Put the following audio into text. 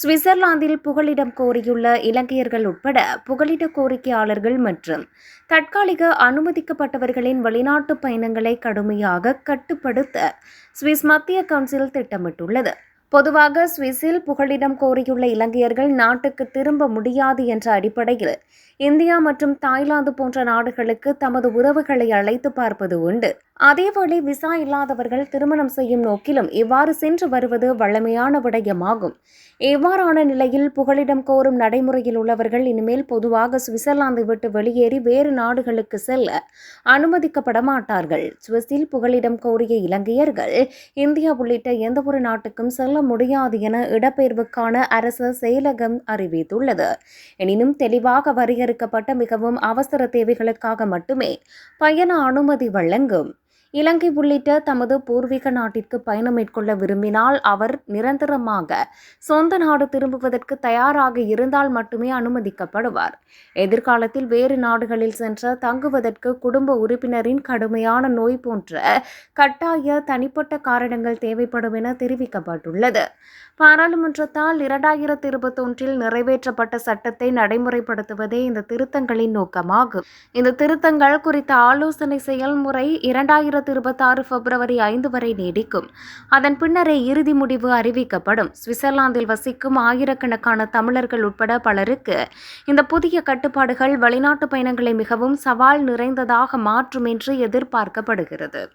சுவிட்சர்லாந்தில் புகலிடம் கோரியுள்ள இலங்கையர்கள் உட்பட புகலிட கோரிக்கையாளர்கள் மற்றும் தற்காலிக அனுமதிக்கப்பட்டவர்களின் வெளிநாட்டு பயணங்களை கடுமையாக கட்டுப்படுத்த சுவிஸ் மத்திய கவுன்சில் திட்டமிட்டுள்ளது. பொதுவாக சுவிஸில் புகலிடம் கோரியுள்ள இலங்கையர்கள் நாட்டுக்கு திரும்ப முடியாது என்ற அடிப்படையில் இந்தியா மற்றும் தாய்லாந்து போன்ற நாடுகளுக்கு தமது உறவுகளை அழைத்து பார்ப்பது உண்டு. அதேவேளை விசா இல்லாதவர்கள் திருமணம் செய்யும் நோக்கிலும் இவ்வாறு சென்று வருவது வழமையான விடயமாகும் இவ்வாறான நிலையில் புகலிடம் கோரும் நடைமுறையில் உள்ளவர்கள் இனிமேல் பொதுவாக சுவிட்சர்லாந்தை விட்டு வெளியேறி வேறு நாடுகளுக்கு செல்ல அனுமதிக்கப்பட மாட்டார்கள் சுவிஸில் புகலிடம் கோரிய இலங்கையர்கள் இந்தியா உள்ளிட்ட எந்தவொரு நாட்டுக்கும் செல்ல முடியாது என இடப்பெயர்வுக்கான அரசு செயலகம் அறிவித்துள்ளது. எனினும் தெளிவாக வரையறுக்கப்பட்ட மிகவும் அவசர தேவைகளுக்காக மட்டுமே பயண அனுமதி வழங்கும். இலங்கை உள்ளிட்ட தமது பூர்வீக நாட்டிற்கு பயணம் மேற்கொள்ள விரும்பினால் அவர் நிரந்தரமாக சொந்த நாடு திரும்புவதற்கு தயாராக இருந்தால் மட்டுமே அனுமதிக்கப்படுவார். எதிர்காலத்தில் வேறு நாடுகளில் சென்ற தங்குவதற்கு குடும்ப உறுப்பினரின் கடுமையான நோய் போன்ற கட்டாய தனிப்பட்ட காரணங்கள் தேவைப்படும் என தெரிவிக்கப்பட்டுள்ளது. பாராளுமன்றத்தால் இரண்டாயிரத்தி இருபத்தொன்றில் நிறைவேற்றப்பட்ட சட்டத்தை நடைமுறைப்படுத்துவதே இந்த திருத்தங்களின் நோக்கமாகும். இந்த திருத்தங்கள் குறித்த ஆலோசனை செயல்முறை இரண்டாயிரத்தி இருபத்தாறு பிப்ரவரி ஐந்து வரை நீடிக்கும். அதன் பின்னரே இறுதி முடிவு அறிவிக்கப்படும். சுவிட்சர்லாந்தில் வசிக்கும் ஆயிரக்கணக்கான தமிழர்கள் உட்பட பலருக்கு இந்த புதிய கட்டுப்பாடுகள் வெளிநாட்டு பயணங்களை மிகவும் சவால் நிறைந்ததாக மாற்றும் என்று எதிர்பார்க்கப்படுகிறது.